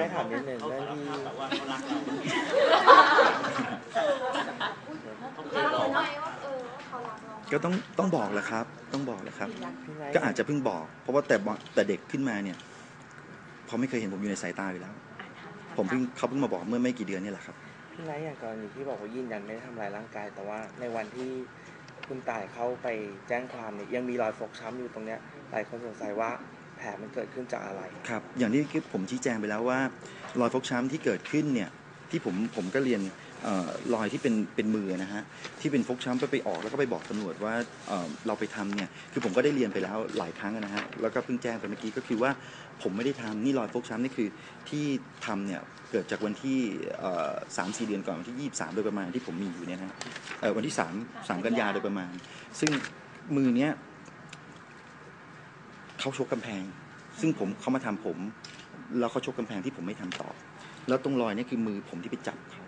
ให้ถามนิดนึงเรื่องที่แต่ว่าเขารักเราเรารู้ไหมว่าเออว่าเขารักเราก็ต้องต้องบอกแหละครับ ต้องบอกแหละครับพี่ไนท์ก็อาจจะเพิ่งบอก เพราะว่าแต่บอกแต่เด็กขึ้นมาเนี่ยเขาไม่เคยเห็นผมอยู่ในสายตาอยู่แล้ว ผมเพิ่งเขาเพิ่งมาบอกเมื่อไม่กี่เดือนนี่แหละครับพี่ไนท์อย่างกรณีที่บอกว่ายืนยันไม่ได้ทำร้ายร่างกาย แต่ว่าในวันที่คุณต่ายเข้าไปแจ้งความเนี่ยยังมีรอยฟกช้ำอยู่ตรงเนี้ยหลายคนสงสัยว่า แผลมันเกิดขึ้นจากอะไร ครับ อย่างที่ผมชี้แจงไปแล้วว่ารอยฟกช้ำที่เกิดขึ้นเนี่ยที่ผมผมก็เรียนออรอยที่เป็นเป็นมือนะฮะที่เป็นฟกช้ำไปไปออกแล้วก็ไปบอกตำรวจว่าเเราไปทำเนี่ยคือผมก็ได้เรียนไปแล้วหลายครั้งนะฮะแล้วก็เพิ่งแจ้งไปเมื่อกี้ก็คือว่าผมไม่ได้ทำนี่รอยฟกช้ำนี่คือที่ทำเนี่ยเกิดจากวันที่สามสี่เดือนก่อนวันที่ยี่สามโดยประมาณที่ผมมีอยู่เนี่ยนะฮะวันที่สามสามกันยาโดยประมาณ ซึ่งมือเนี้ย เขาชกกำแพง ซึ่งผมเขามาทำผม แล้วเขาชกกำแพงที่ผมไม่ทำต่อ แล้วตรงรอยนี่คือมือผมที่ไปจับเขา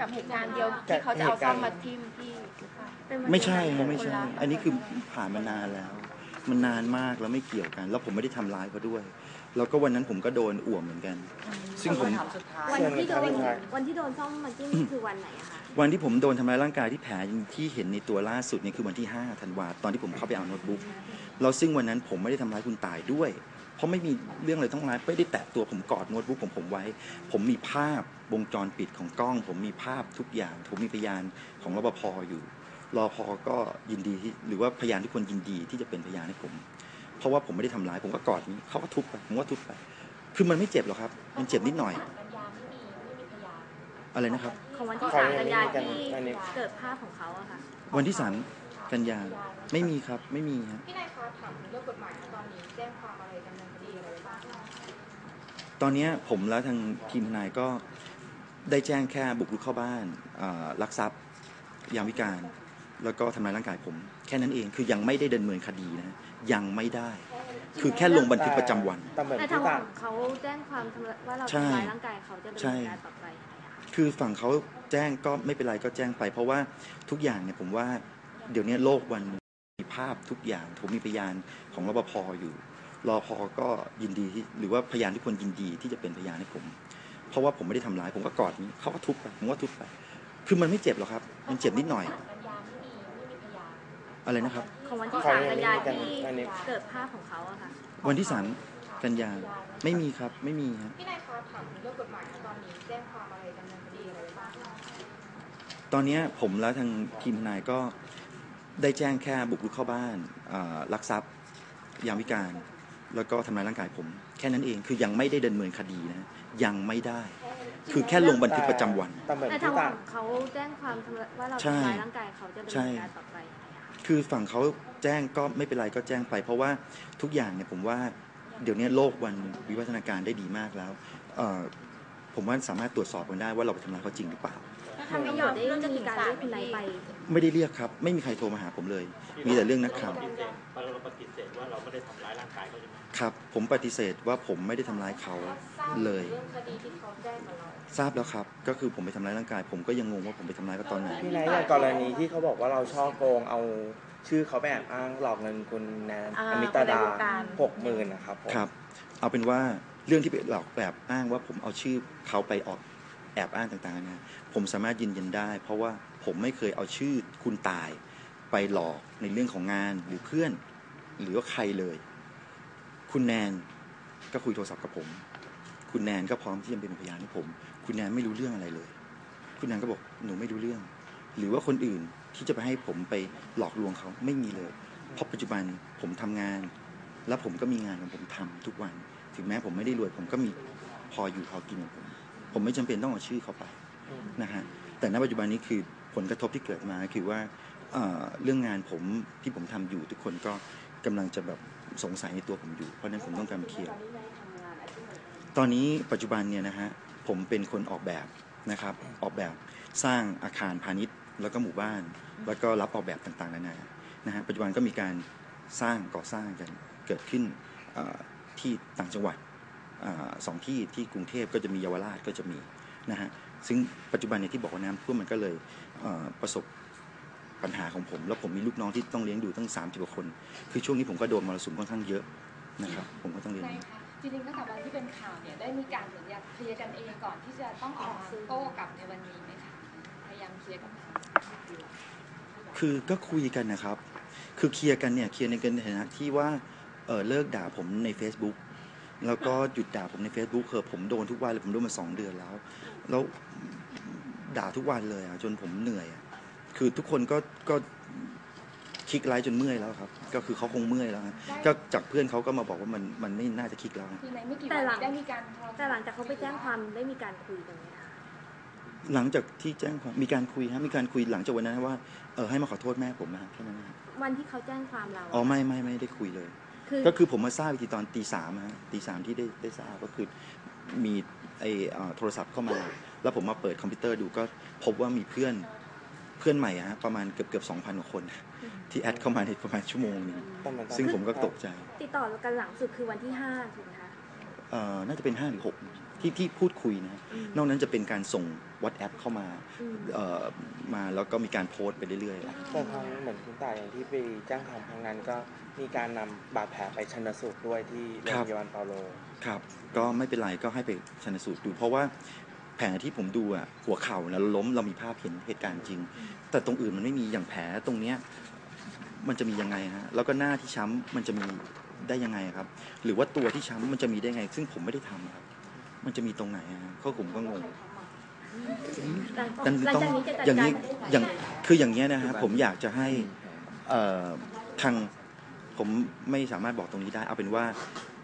กับเหตุการณ์เดียวที่เขาจะเอาซ่อมมาทิ่มพี่หรือเปล่าไม่ใช่ฮะไม่ใช่ อันนี้คือผ่านมานานแล้ว มันนานมากแล้วไม่เกี่ยวกัน แล้วผมไม่ได้ทำร้ายเขาด้วย แล้วก็วันนั้นผมก็โดนอ่วมเหมือนกัน ซึ่งผมวันที่โดนเชิญเลยครับวันที่โดนซ่อมมันที่นี่คือวันไหนอะคะ วันที่ผมโดนทำร้ายร่างกายที่แผลที่เห็นในตัวล่าสุดเนี่ยคือวันที่5ธันวาตอนที่ผมเข้าไปเอาโน้ตบุ๊กแล้วซึ่งวันนั้นผมไม่ได้ทำร้ายคุณตายด้วย เพราะไม่มีเรื่องอะไรต้องร้ายไม่ได้แตะตัวผมกอดโน้ตบุ๊กผมผมไว้ ผมมีภาพวงจรปิดของกล้อง ผมมีภาพทุกอย่าง ผมมีพยานของรปภอยู่รอพอก็ยินดีที่หรือว่าพยานทุกคนยินดีที่จะเป็นพยานให้ผม เพราะว่าผมไม่ได้ทำร้ายผมก็กอดนี้เขาก็ทุบไปผมก็ทุบไป คือมันไม่เจ็บหรอกครับ มันเจ็บนิดหน่อย อะไรนะครับ ของวันที่ใครสามไม่กันมียากันที่อันนี้เกิดภาพของเขาอะค่ะวันที่สามกันยาไม่มีครับไม่มีครับพี่นายคะถามเรื่องกฎหมายนะตอนนี้แจ้งความอะไรดำเนินคดีอะไรไว้บ้างตอนเนี้ยผมแล้วทางทีมทนายก็ได้แจ้งแค่บุกรุกเข้าบ้านอ่าลักทรัพย์ยามวิการ แล้วก็ทำร้ายร่างกายผม แค่นั้นเองคือยังไม่ได้ดำเนินคดีนะยังไม่ได้ คือแค่ลงบันทึกประจำวัน แต่เหมือนแต่ที่ทางต่างเขาแจ้งความทำร้ายว่าเราใช่ทำร้ายร่างกายเขาจะดำใช่ เนินการต่อไปยังไงอะคะคือฝั่งเขาแจ้งก็ไม่เป็นไรก็แจ้งไป เพราะว่าทุกอย่างเนี่ยผมว่าเดี๋ยวนี้โลกวันมีภาพทุกอย่างผมมีพยานของรปภอยู่รอพอก็ยินดีที่หรือว่าพยานทุกคนยินดีที่จะเป็นพยานให้ผม เพราะว่าผมไม่ได้ทำร้ายผมก็กอดนี้เขาก็ทุบไปผมก็ทุบไป คือมันไม่เจ็บหรอกครับ มันเจ็บนิดหน่อย อะไรนะครับ ของวันที่ใครสามไม่กันมียากันที่อันนี้เกิดภาพของเขาอะค่ะ วันที่สามกันยาไม่มีครับไม่มีครับพี่นายคะถามเรื่องกฎหมายนะตอนนี้แจ้งความอะไรดำเนินคดีอะไรไว้บ้างตอนเนี้ยผมแล้วทางทีมทนายก็ได้แจ้งแค่บุกรุกเข้าบ้านอ่าลักทรัพย์ยามวิการ แล้วก็ทำร้ายร่างกายผม แค่นั้นเองคือยังไม่ได้ดำเนินคดีนะยังไม่ได้ คือแค่ลงบันทึกประจำวันแต่เหมือนแต่ที่ทางต่างเขาแจ้งความทำร้ายว่าเราใช่ทำร้ายร่างกายเขาจะดำใช่เนินการต่อไปยังไงอะ คะคือฝั่งเขาแจ้งก็ไม่เป็นไรก็แจ้งไป เพราะว่าทุกอย่างเนี่ยผมว่าเดี๋ยวนี้โลกวันวิวัฒนาการได้ดีมากแล้วเอ่อผมว่าสามารถตรวจสอบกันได้ว่าเราไปทำร้ายเขาจริงหรือเปล่าทางตำรวจได้มีการเรียกคุณไนท์ไป ไม่ได้เรียกครับ ไม่มีใครโทรมาหาผมเลย มีแต่เรื่องนักข่าว ว่าเราไม่ได้ทำร้ายร่างกายเขาใช่ไหมครับ ผมปฏิเสธว่าผมไม่ได้ทำร้ายเขาเลย เรื่องคดีที่เขาแจ้งกับเราทราบแล้วครับ ก็คือผมไปทำร้ายร่างกาย ผมก็ยังงงว่าผมไปทำร้ายเขาตอนไหน พี่ไนท์อย่างกรณีที่เขาบอกว่าเราช่อโกงเอาชื่อเขาไปแอบอ้างหลอกเงินคุณแนนอ่าอมิตาดาคนในวงการ หกหมื่นนะครับผมครับ เอาเป็นว่าเรื่องที่ไปหลอกแบบอ้างว่าผมเอาชื่อเขาไปออกแอบอ้างต่างๆนะผมสามารถยืนยันได้ เพราะว่าผมไม่เคยเอาชื่อคุณตายไปหลอกในเรื่องของงานหรือเพื่อน หรือว่าใครเลย คุณแนนก็คุยโทรศัพท์กับผม คุณแนนก็พร้อมที่จะเป็นพยานให้ผม คุณแนนไม่รู้เรื่องอะไรเลย คุณแนนก็บอกหนูไม่รู้เรื่อง หรือว่าคนอื่นที่จะไปให้ผมไปหลอกลวงเขาไม่มีเลยเพราะปัจจุบันผมทำงาน แล้วผมก็มีงานของผมทำทุกวัน ถึงแม้ผมไม่ได้รวยผมก็มีพออยู่พอกินของผม ผมไม่จำเป็นต้องเอาชื่อเขาไปนะฮะแต่ณปัจจุบันนี้คือผลกระทบที่เกิดมาคือว่าเอ่อเรื่องงานผมที่ผมทำอยู่ทุกคนก็ กำลังจะแบบสงสัยในตัวผมอยู่ เพราะนั้นผมต้องการเคลียร์ตอนนี้ปัจจุบันเนี่ยนะฮะผมเป็นคนออกแบบนะครับ ออกแบบสร้างอาคารพาณิชย์ แล้วก็หมู่บ้าน แล้วก็รับออกแบบต่างๆนานานะฮะปัจจุบันก็มีการสร้างก่อสร้างกันเกิดขึ้นที่ต่างจังหวัดอสองที่ที่กรุงเทพก็จะมีเยาวราชก็จะมีนะฮะซึ่งปัจจุบันเนี่ยที่บอกว่าน้ำท่วมมันก็เลยประสบ ปัญหาของผม แล้วผมมีลูกน้องที่ต้องเลี้ยงดูตั้ง3ามสิบกว่าคน คือช่วงนี้ผมก็โดนมรสุมค่อนข้างเยอะนะครับ ผมก็ต้องเรียนนายคะจริงๆตั้งแต่วันที่เป็นข่าวเนี่ยได้มีการเหมือนอยากเคลียร์กันเองก่อนที่จะต้องออกมาโต้กลับในวันนี้ไหมคะพยายามเคลียร์กับเขาคือก็คุยกันนะครับ คือเคลียร์กันเนี่ยเคลียร์ในกันในฐานะที่ว่าเออเลิกด่าผมใน Facebook แล้วก็หยุดด่าผมใน Facebook เออผมโดนทุกวันเลยผมโดนมาสองเดือนแล้ว แล้วด่าทุกวันเลยอะจนผมเหนื่อยอะ คือทุกคนก็ก็คลิกไลค์จนเมื่อยแล้วครับ ก็คือเขาคงเมื่อยแล้วฮะก็จากเพื่อนเขาก็มาบอกว่ามันมันไม่น่าจะคลิกแล้วฮะคือในไม่กี่แต่วันหลังนี้ได้มีการโทรแต่หลังจากเขาไปแจ้งความได้มีการคุยกันไหมคะ หลังจากที่แจ้งความมีการคุยฮะมีการคุยหลังจากวันนั้นว่าเออให้มาขอโทษแม่ผมนะฮะแค่นั้นนะฮะวันที่เขาแจ้งความเรา อ๋อไม่ไม่ไม่ได้คุยเลย คือก็คือผมมาทราบอีกทีตอนตีสามฮะตีสามที่ได้ได้ทราบก็คือมีไอเอ่อโทรศัพท์เข้ามา แล้วผมมาเปิดคอมพิวเตอร์ดูก็พบว่ามีเพื่อน เพื่อนใหม่ฮะประมาณเกือบเกือบสองพันกว่าคน ที่แอดเข้ามาในประมาณชั่วโมงหนึงแต่มันต้องซึ่งผมก็ตกใจติดต่อกันหลังสุดคือวันที่ห้าถูกไหมคะเอ่อน่าจะเป็นห้าหรือหกที่ที่พูดคุยนะฮะอืม นอกนั้นจะเป็นการส่ง WhatsApp เข้ามาอืม เอ่อมาแล้วก็มีการโพสต์ไปเรื่อยๆแต่ทางเหมือนคุณต่ายอย่างที่ไปแจ้งความครั้งนั้นก็มีการนำบาดแผลไปชันสูตรด้วยที่โรงครับ พยาบาลเปาโล ครับ ก็ไม่เป็นไรก็ให้ไปชันสูตรดู เพราะว่า แผลที่ผมดูอะหัวเข่านะล้มเรามีภาพเห็นเหตุการณ์จริง แต่ตรงอื่นมันไม่มีอย่างแผลตรงเนี้ยมันจะมียังไงฮะแล้วก็หน้าที่ช้ำมันจะมีได้ยังไงครับ หรือว่าตัวที่ช้ำมันจะมีได้ไง ซึ่งผมไม่ได้ทำครับ มันจะมีตรงไหนฮะเขาผมก็งง หลังกันหลังต้องจากนี้จะจัดอย่างกานี้รอย่างคืออย่างเงี้ยนะฮะผมอยากจะให้เอ่อทางผมไม่สามารถบอกตรงนี้ได้ เอาเป็นว่า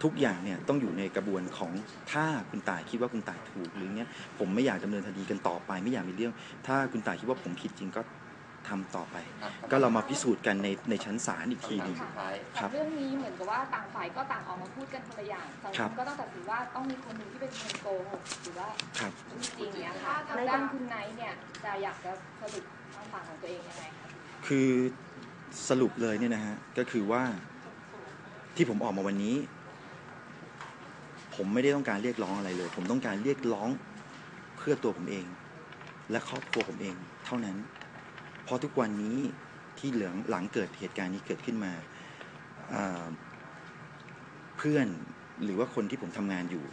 ทุกอย่างเนี่ยต้องอยู่ในกระบวนของถ้าคุณตายคิดว่าคุณตายถูกหรือเงี้ยผมไม่อยากดำเนินคดีกันต่อไป ไม่อยากมีเรื่อง ถ้าคุณตายคิดว่าผมผิดจริงก็ทำต่อไป ก็เรามาพิสูจน์กันในในชั้นศาลอีกทีหนึ่ง ครับเรื่องนี้เหมือนกับว่าต่างฝ่ายก็ต่างออกมาพูดกันคนละอย่างสังคครับ มก็ต้องตัดสินว่าต้องมีคนหนึ่งที่เป็นคนโกหกหรือว่าครับพูดจริงเนี่ยค่ะทางด้านคุณไนท์เนี่ยจะอยากจะสรุปทางฝั่งของตัวเองยังไงคะคือสรุปเลยเนี่ยนะฮะก็คือว่าที่ผมออกมาวันนี้ ผมไม่ได้ต้องการเรียกร้องอะไรเลย ผมต้องการเรียกร้องเพื่อตัวผมเอง และครอบครัวผมเอง เท่านั้น เพราะทุกวันนี้ที่เหลืองหลังเกิดเหตุการณ์นี้เกิดขึ้นมา เพื่อนหรือว่าคนที่ผมทำงานอยู่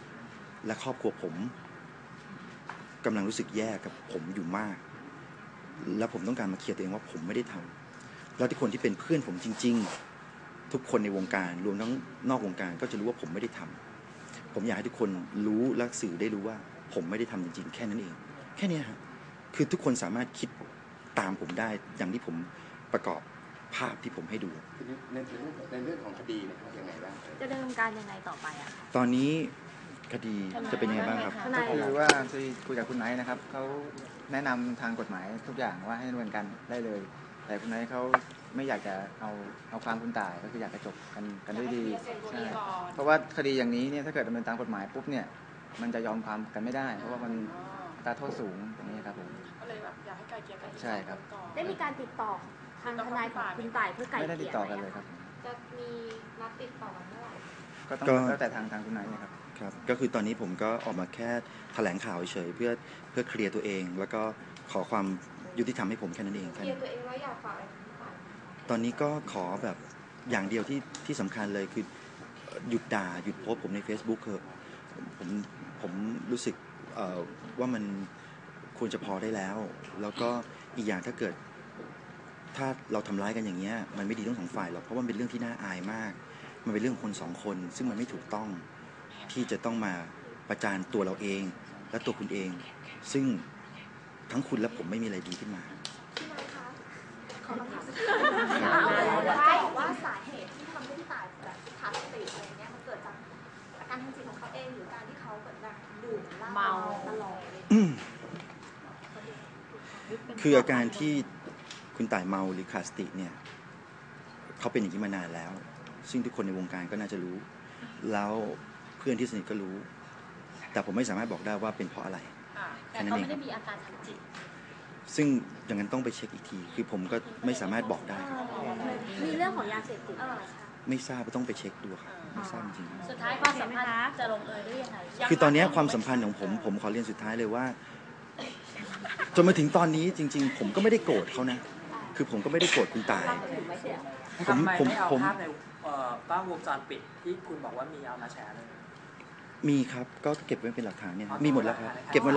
และครอบครัวผมกำลังรู้สึกแย่กับผมอยู่มาก แล้วผมต้องการมาเคลียร์ตัวเองว่าผมไม่ได้ทำแล้วที่คนที่เป็นเพื่อนผมจริง ๆ ทุกคนในวงการรวมทั้งนอกวงการก็จะรู้ว่าผมไม่ได้ทำ ผมอยากให้ทุกคนรู้และสื่อได้รู้ว่า ผมไม่ได้ทำจริงๆ แค่นั้นเอง แค่เนี้ยฮะคือทุกคนสามารถคิดตามผมได้อย่างที่ผมประกอบภาพที่ผมให้ดูทีนี้ในเรื่องในเรื่องของคดีนะครับยังไงบ้างจะดำเนินการยังไงต่อไปอะคะตอนนี้คดีจะเป็นยังไงบ้างครับทนายคือว่าที่คุยกับคุณไนท์นะครับเขาแนะนำทางกฎหมายทุกอย่างว่าให้ดำเนินการได้เลย แต่คุณไนท์เขา ไม่อยากจะเอาเอาความคุณตายก็คืออยากจะจบกันกันด้วยดีใช่เพราะว่าคดีอย่างนี้เนี่ยถ้าเกิดดำเนินตามกฎหมายปุ๊บเนี่ย มันจะยอมความกันไม่ได้ เพราะว่ามันอัตราโทษสูงอย่างนี้ครับผมก็เลยแบบอยากให้ไกลเกลี่ยกันที่ใช่ครับก่อนได้มีการติดต่อทางทนายของคุณต่ายเพื่อไกล่ไม่ได้เกติดลี่ยต่อไหมกันเลยอะครับผมจะมีนัดติดต่อกันเมื่อไหร่ก็ต้องก็แล้วแต่ทางทางคุณไนท์นะครับครับก็คือตอนนี้ผมก็ออกมาแค่แถลงข่าวเฉยๆเพื่อเพื่อเคลียร์ตัวเอง แล้วก็ขอความยุติธรรมให้ผมแค่นั้นเองเคแค่ลียนั้นร์ตัวเองแล้วอยากฝากอะไรถึงผู้ ตอนนี้ก็ขอแบบอย่างเดียวที่ที่สำคัญเลยคือหยุดด่าหยุดโพสผมใน Facebook เถอะผมผมรู้สึกว่ามันควรจะพอได้แล้ว แล้วก็อีกอย่างถ้าเกิด ถ้าเราทำร้ายกันอย่างเงี้ยมันไม่ดีทั้งสองฝ่ายหรอกเพราะว่ามันเป็นเรื่องที่น่าอายมาก มันเป็นเรื่องคนสองคน ซึ่งมันไม่ถูกต้องที่จะต้องมาประจานตัวเราเอง และตัวคุณเอง ซึ่งทั้งคุณและผมไม่มีอะไรดีขึ้นมาขอคำ ดื่มเหล้าเมาตลอดเลยคืออาการที่คุณต่ายเมาหรือขาดสติเนี่ยเขาเป็นอย่างนี้มานานแล้ว ซึ่งทุกคนในวงการก็น่าจะรู้ แล้วเพื่อนที่สนิทก็รู้ แต่ผมไม่สามารถบอกได้ว่าเป็นเพราะอะไรค่ะแค่นั้นเองครับมีอาการทางจิตซึ่งอย่างนั้นต้องไปเช็คอีกที คือผมก็ไม่สามารถบอกได้ครับมีเรื่องของยาเสพติดเออ ไม่ทราบต้องไปเช็คดูครับไม่ทราบจริงสุดท้ายความสัมพันธ์จะลงเอยได้ยังไงๆคือตอนนี้ความสัมพันธ์ของผม ผมขอเรียนสุดท้ายเลยว่า จนมาถึงตอนนี้จริง ๆ ผมก็ไม่ได้โกรธเขานะ คือผมก็ไม่ได้โกรธคุณตาย ผมทำไมผมไม่เอาผมภาพในเอ่อกล้องวงจรปิดที่คุณบอกว่ามีเอามาแชร์เลยมีครับ ก็เก็บไว้เป็นหลักฐานเนี่ยมีหมดแล้วครับเก็บหมดแล้ว